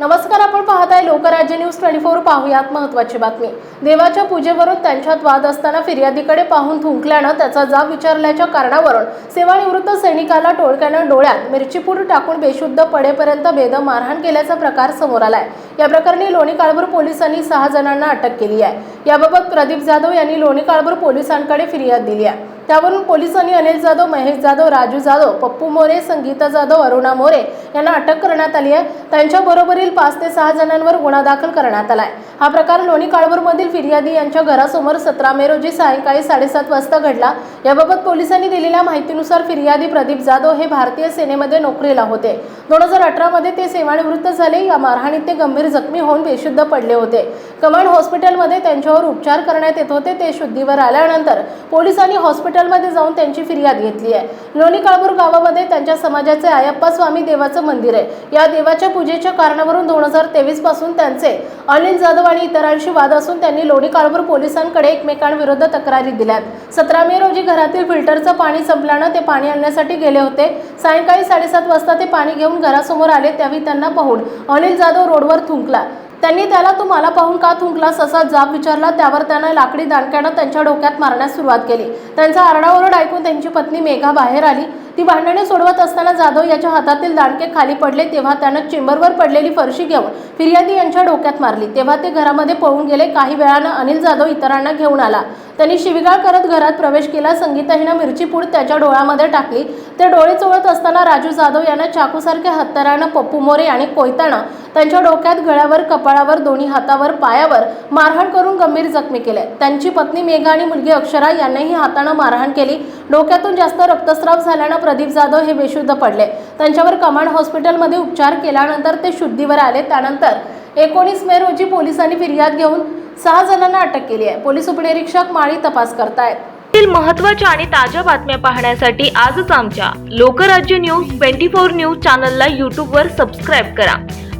नमस्कार आपण पाहताय लोकराज्य न्यूज ट्वेंटी फोर पाहूयात महत्वाची बातमी. देवाच्या पूजेवरून त्यांच्यात वाद असताना फिर्यादीकडे पाहून थुंकल्यानं त्याचा जाब विचारल्याच्या कारणावरून सेवानिवृत्त सैनिकाला टोळक्यानं डोळ्यात मिरचीपूड टाकून बेशुद्ध पडेपर्यंत बेदम मारहाण केल्याचा प्रकार समोर आलाय. या प्रकरणी लोणी काळभोर पोलिसांनी सहा जणांना अटक केली आहे. याबाबत प्रदीप जाधव यांनी लोणी काळभोर पोलिसांकडे फिर्याद दिली आहे. त्यावरून पोलिसांनी अनिल जाधव महेश जाधव राजू जाधव पप्पू मोरे संगीता जाधव अरुणा मोरे यांना अटक करण्यात आली आहे. त्यांच्या बरोबरील पाच ते सहा जणांवर गुन्हा दाखल करण्यात आलाय हा प्रकार लोणी काळभोरमधील फिर्यादी यांच्या घरासमोर सतरा मे रोजी सायंकाळी साडेसात वाजता घडला. याबाबत पोलिसांनी दिलेल्या माहितीनुसार फिर्यादी प्रदीप जाधव हे भारतीय सेनेमध्ये नोकरीला होते. दोन हजार अठरामध्ये ते सेवानिवृत्त झाले. या मारहाणीत ते गंभीर जखमी होऊन बेशुद्ध पडले होते. कमांड हॉस्पिटलमध्ये त्यांच्यावर उपचार करण्यात येत होते. ते शुद्धीवर आल्यानंतर पोलिसांनी हॉस्पिटलमध्ये जाऊन त्यांची फिर्याद घेतली आहे. लोणी काळभोर गावामध्ये त्यांच्या समाजाचे आयप्पा स्वामी देवाचं मंदिर आहे. या देवाच्या पूजेच्या कारणावरून दोन हजार तेवीसपासून त्यांचे अनिल जाधव आणि इतरांशी वाद असून त्यांनी लोणी काळभोर पोलिसांकडे एकमेकांविरुद्ध तक्रारी दिल्यात सतरा मे रोजी घरातील फिल्टरचं पाणी संपल्यानं ते पाणी आणण्यासाठी गेले होते. सायंकाळी साडेसात वाजता ते पाणी घेऊन घरासमोर आले. त्यावेळी त्यांना पाहून अनिल जाधव रोडवर थुंकला त्यांनी त्याला तू मला पाहून का थुंकलास? असा जाब विचारला. त्यावर त्यानं लाकडी दांडक्यानं त्यांच्या डोक्यात मारण्यास सुरुवात केली. त्यांचा आरडाओरड ऐकून त्यांची पत्नी मेघा बाहेर आली. ती भांडणे सोडवत असताना जाधव याच्या हातातील दांडके खाली पडले तेव्हा त्यानं चेंबरवर पडलेली फरशी घेऊन फिर्यादी यांच्या डोक्यात मारली. तेव्हा ते घरामध्ये पळून गेले. काही वेळानं अनिल जाधव इतरांना घेऊन आला. त्यांनी शिविगाळ करत घरात प्रवेश केला. संगीता हिनं मिरची पूड त्याच्या डोळ्यामध्ये टाकली. ते डोळे चोळत असताना राजू जाधव यांना चाकूसारख्या हत्यारानं पप्पू मोरे आणि कोयतानं त्यांच्या डोक्यात गळ्यावर कपाळावर दोन्ही हातावर पायावर मारहाण करून गंभीर जखमी केले. त्यांची पत्नी मेघा आणि मुलगी अक्षरा यांनाही हातानं मारहाण केली. डोक्यातून जास्त रक्तस्राव झाल्यानं प्रदीप जाधव हे बेशुद्ध पडले. त्यांच्यावर कमांड हॉस्पिटलमध्ये उपचार केल्यानंतर ते शुद्धीवर आले. त्यानंतर एकोणीस मे रोजी पोलिसांनी फिर्याद घेऊन सहा जणांना अटक केली आहे. पोलीस उपनिरीक्षक माळी तपास करतायत. महत्त्वाच्या महत्त्वाच्या आणि ताज्या बातम्या पाहण्यासाठी आजच आमच्या Lokrajya news twenty four news चॅनलला यूट्यूबवर सबस्क्राईब करा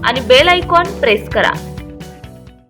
आणि बेल आयकॉन प्रेस करा.